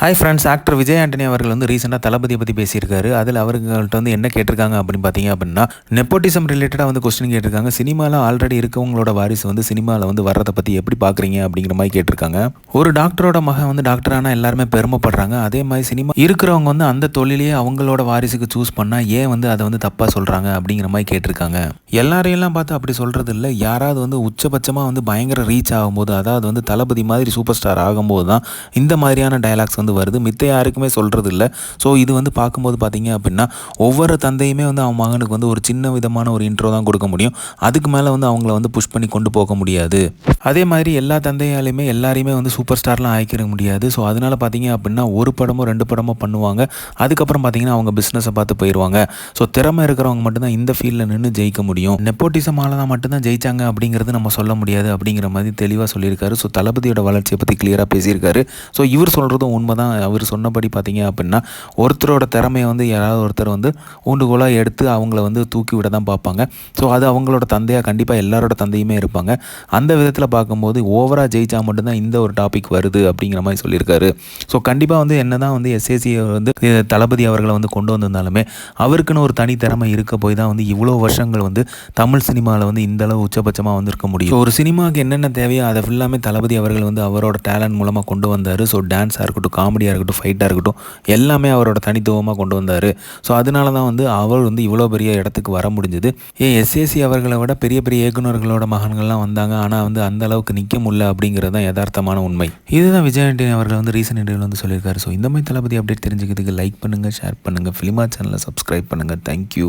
Hi friends actor Vijay Antony அவர்கள் வந்து ரீசெண்டாக தளபதியை பற்றி பேசியிருக்காரு. அதில் அவர்கள்ட்ட வந்து என்ன கேட்டிருக்காங்க அப்படின்னு பார்த்தீங்க அப்படின்னா நெப்போட்டிசம் ரிலேட்டடாக வந்து கொஸ்டின் கேட்டிருக்காங்க. சினிமாவில் ஆல்ரெடி இருக்கவங்களோட வாரிசு வந்து சினிமாவில் வந்து வர்றதை பற்றி எப்படி பார்க்குறீங்க அப்படிங்கிற மாதிரி கேட்டிருக்காங்க. ஒரு டாக்டரோட மகன் வந்து டாக்டரானா எல்லாருமே பெருமைப்படுறாங்க. அதே மாதிரி சினிமா இருக்கிறவங்க வந்து அந்த தொழிலையே அவங்களோட வாரிசுக்கு சூஸ் பண்ணால் ஏன் வந்து அதை வந்து தப்பாக சொல்கிறாங்க அப்படிங்கிற மாதிரி கேட்டிருக்காங்க. எல்லாரையெல்லாம் பார்த்து அப்படி சொல்கிறது இல்லை யாராவது வந்து உச்சபட்சமாக வந்து பயங்கர ரீச் ஆகும்போது அதாவது வந்து தளபதி மாதிரி சூப்பர் ஸ்டார் ஆகும்போது தான் இந்த மாதிரியான டயலாக்ஸ் வந்து வருது. மித்த யாருக்குமே சொல்கிறது இல்லை ஸோ இது வந்து பார்க்கும்போது பார்த்தீங்க அப்படின்னா ஒவ்வொரு தந்தையுமே வந்து அவன் மகனுக்கு வந்து ஒரு சின்ன விதமான ஒரு இன்ட்ரோ தான் கொடுக்க முடியும். அதுக்கு மேலே வந்து அவங்கள வந்து புஷ் பண்ணி கொண்டு போக முடியாது. அதே மாதிரி எல்லா தந்தையாலையுமே எல்லாரையுமே வந்து சூப்பர் ஸ்டார்லாம் ஆயிக்கிற முடியாது. ஸோ அதனால் பார்த்தீங்க அப்படின்னா ஒரு படமோ ரெண்டு படமோ பண்ணுவாங்க. அதுக்கப்புறம் பார்த்தீங்கன்னா அவங்க பிஸ்னஸை பார்த்து போயிடுவாங்க ஸோ திறமை இருக்கிறவங்க மட்டும்தான் இந்த ஃபீல்டில் நின்று ஜெயிக்க முடியும். நெப்போட்டிசமால தான் மட்டும்தான் ஜெயிச்சாங்க அப்படிங்கிறது நம்ம சொல்ல முடியாது அப்படிங்கிற மாதிரி தெளிவாக சொல்லியிருக்காரு. ஸோ தளபதியோட வளர்ச்சியை பற்றி கிளியராக பேசியிருக்காரு. ஸோ இவர் சொல்கிறதும் உண்மை தான் அவர் சொன்னபடி பார்த்தீங்க அப்படின்னா ஒருத்தரோட திறமையை வந்து யாராவது ஒருத்தர் வந்து ஊண்டுகோலாக எடுத்து அவங்கள வந்து தூக்கி விட தான் பார்ப்பாங்க. ஸோ அது அவங்களோட தந்தையாக கண்டிப்பாக எல்லாரோட தந்தையுமே இருப்பாங்க. அந்த விதத்தில் பார்க்கும்போது ஓவராக ஜெயிச்சா மட்டும்தான் இந்த ஒரு டாபிக் வருது அப்படிங்கிற மாதிரி சொல்லியிருக்காரு. ஸோ கண்டிப்பாக வந்து என்ன தான் வந்து எஸ்எஸ்சி வந்து தளபதி அவர்களை வந்து கொண்டு வந்திருந்தாலுமே அவருக்குன்னு ஒரு தனி திறமை இருக்க போய் தான் வந்து இவ்வளோ வருஷங்கள் வந்து தமிழ் சினிமாவில் வந்து இந்த அளவு உச்சபட்சமாக வந்து இருக்க முடியும் ஒரு சினிமாவுக்கு என்னென்ன தேவையோ அதை ஃபுல்லாமே தளபதி அவர்கள் வந்து அவரோட டேலண்ட் மூலமாக கொண்டு வந்தார். ஸோ டான்ஸாக இருக்கட்டும் காமெடியாக இருக்கட்டும் ஃபைட்டாக இருக்கட்டும் எல்லாமே அவரோட தனித்துவமாக கொண்டு வந்தார். ஸோ அதனால தான் வந்து அவர் வந்து இவ்வளோ பெரிய இடத்துக்கு வர முடிஞ்சது. ஏன் எஸ்ஏசி அவர்களை விட பெரிய பெரிய இயக்குனர்களோட மகன்கள்லாம் வந்தாங்க. ஆனால் வந்து அந்த அளவுக்கு நிற்க முடியல அப்படிங்கிறது தான் யதார்த்தமான உண்மை. இதுதான் விஜய் ஆண்டனி அவர்கள் வந்து ரீசன்ட் இன்டர்வியூ வந்து சொல்லியிருக்காரு. ஸோ இந்த மாதிரி தளபதி அப்டேட் தெரிஞ்சுக்கிறதுக்கு லைக் பண்ணுங்கள் ஷேர் பண்ணுங்கள் ஃபிலிமா சேனலை சப்ஸ்கிரைப் பண்ணுங்கள் தேங்க்யூ